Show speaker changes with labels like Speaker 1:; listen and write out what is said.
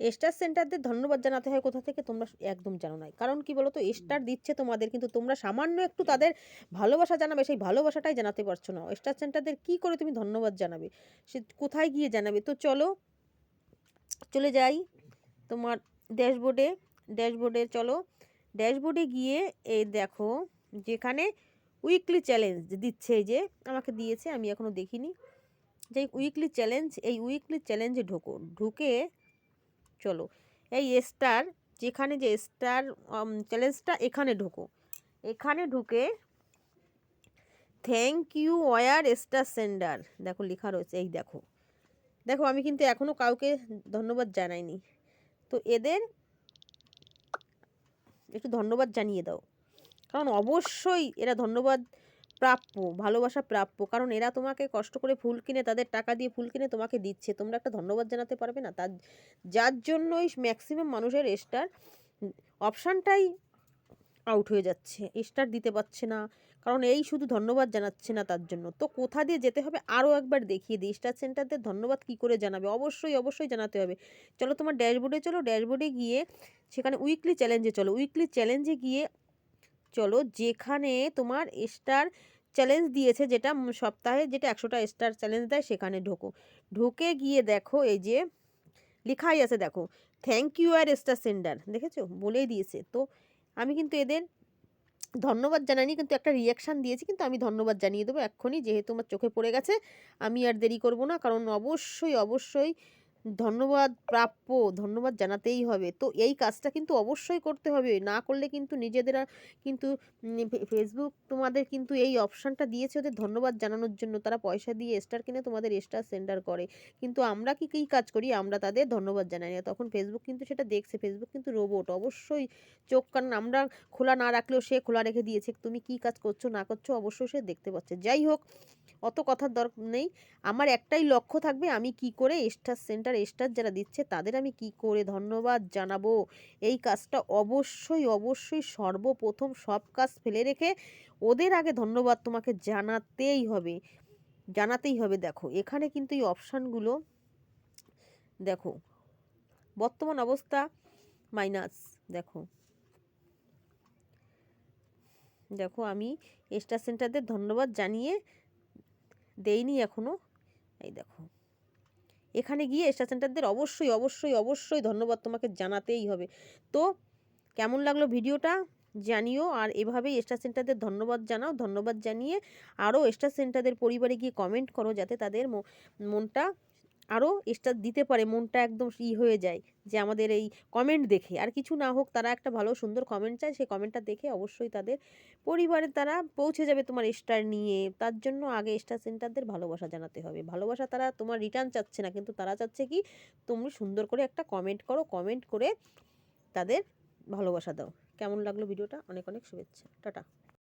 Speaker 1: Star সেন্টারদের ধন্যবাদ জানাতে হয় কোথা থেকে তোমরা একদম জানো না কারণ কি বলো তো স্টার দিচ্ছে তোমাদের কিন্তু তোমরা সামান্য একটু তাদের ভালোবাসা জানাবে সেই ভালোবাসাটাই জানাতে পারছ না। স্টার সেন্টারদের কি করে তুমি ধন্যবাদ জানাবে? সে কোথায় গিয়ে জানাবে? তো চলো চলে যাই তোমার ড্যাশবোর্ডে। ড্যাশবোর্ডে চলো ড্যাশবোর্ডে গিয়ে এই দেখো যেখানে উইকলি চ্যালেঞ্জ দিচ্ছে যে আমাকে দিয়েছে আমি এখনও দেখিনি। যে উইকলি চ্যালেঞ্জ এই উইকলি চ্যালেঞ্জে ঢোকো। ঢুকে চলো। এই স্টার যেখানে যে স্টার চ্যালেঞ্জটা এখানে ঢোকো। এখানে ঢুকে থ্যাংক ইউ ওয়ার স্টার সেন্ডার দেখো লেখা রয়েছে, এই দেখো। দেখো, আমি কিন্তু এখনও কাউকে ধন্যবাদ জানাইনি। তো এদের একটু ধন্যবাদ জানিয়ে দাও। কারণ অবশ্যই এরা ধন্যবাদ প্রাপ্য, ভালোবাসা প্রাপ্য। কারণ এরা তোমাকে কষ্ট করে ফুল কিনে, তাদের টাকা দিয়ে ফুল কিনে তোমাকে দিচ্ছে। তোমরা একটা ধন্যবাদ জানাতে পারবে না। তার, যার জন্যই ম্যাক্সিমাম মানুষের স্টার অপশানটাই আউট হয়ে যাচ্ছে। স্টার দিতে পারছে না। কারণ এই শুধু ধন্যবাদ জানাচ্ছে না তার জন্য। তো কোথা দিয়ে যেতে হবে? আরও একবার দেখিয়ে দিই। স্টার সেন্টারদের ধন্যবাদ কী করে জানাবে? অবশ্যই অবশ্যই জানাতে হবে। চলো তোমার ড্যাশবোর্ডে চলো। ড্যাশবোর্ডে গিয়ে সেখানে উইকলি চ্যালেঞ্জে চলো। উইকলি চ্যালেঞ্জে গিয়ে চলো যেখানে তোমার স্টার চ্যালেঞ্জ দিয়েছে যেটা সপ্তাহে যেটা একশোটা স্টার চ্যালেঞ্জ দেয় সেখানে ঢোকো। ঢুকে গিয়ে দেখো এই যে লেখাই আছে দেখো থ্যাংক ইউ আর স্টার সেন্ডার দেখেছ? বলেই দিয়েছে। তো আমি কিন্তু এদের ধন্যবাদ জানাইনি, কিন্তু একটা রিয়াকশান দিয়েছি, কিন্তু আমি ধন্যবাদ জানিয়ে দেবো এক্ষুনি, যেহেতু আমার চোখে পড়ে গেছে, আমি আর দেরি করব না, কারণ অবশ্যই অবশ্যই ধন্যবাদ প্রাপ্য, ধন্যবাদ জানাতেই হবে। তো এই কাজটা কিন্তু অবশ্যই করতে হবে। না করলে কিন্তু নিজেদের কিন্তু ফেসবুক তোমাদের কিন্তু এই অপশানটা দিয়েছে ওদের ধন্যবাদ জানানোর জন্য। তারা পয়সা দিয়ে স্টার কিনে তোমাদের স্টার সেন্ডার করে। কিন্তু আমরা কি, কী কাজ করি? আমরা তাদের ধন্যবাদ জানাই না। তখন ফেসবুক কিন্তু সেটা দেখছে। ফেসবুক কিন্তু রোবট অবশ্যই চোখ, কান আমরা খোলা না রাখলেও সে খোলা রেখে দিয়েছে। তুমি কি কাজ করছ, না করছ অবশ্যই সে দেখতে পাচ্ছে। যাই হোক, অত কথার দরকার নেই। আমার একটাই লক্ষ্য থাকবে আমি কি করে স্টার সেন্টার স্টার যারা দিচ্ছে, তাদের আমি কি করে ধন্যবাদ জানাব? এই কাজটা অবশ্যই অবশ্যই সর্বপ্রথম সব কাজ ফেলে রেখে ওদের আগে ধন্যবাদ তোমাকে জানাতেই হবে। জানাতেই হবে, দেখো। এখানে কিন্তু এই অপশানগুলো, দেখো, বর্তমান অবস্থা মাইনাস দেখো। দেখো, আমি স্টার সেন্টারদের ধন্যবাদ জানিয়ে দেইনি এখনও এই দেখো। এখানে গিয়ে স্টার সেন্টারদের অবশ্যই অবশ্যই অবশ্যই ধন্যবাদ তোমাকে জানাতেই হবে। তো কেমন লাগল ভিডিওটা জানিও আর এভাবেই স্টার সেন্টারদের ধন্যবাদ জানাও, ধন্যবাদ জানিয়ে আরও স্টার সেন্টারদের পরিবারে গিয়ে কমেন্ট করো যাতে তাদের মনটা আরও স্টার দিতে পারে, মনটা একদম ই হয়ে যায় যে আমাদের এই কমেন্ট দেখে। আর কিছু না হোক, তারা একটা ভালো সুন্দর কমেন্ট চায়, সেই কমেন্টটা দেখে অবশ্যই তাদের পরিবারে তারা পৌঁছে যাবে তোমার স্টার নিয়ে। তার জন্য আগে স্টার সেন্টারদের ভালোবাসা জানাতে হবে। ভালোবাসা তারা তোমার রিটার্ন চাচ্ছে না, কিন্তু তারা চাচ্ছে কি? তুমি সুন্দর করে একটা কমেন্ট করো কমেন্ট করে তাদের ভালোবাসা দাও। কেমন লাগল ভিডিওটা অনেক অনেক শুভেচ্ছা। টাটা।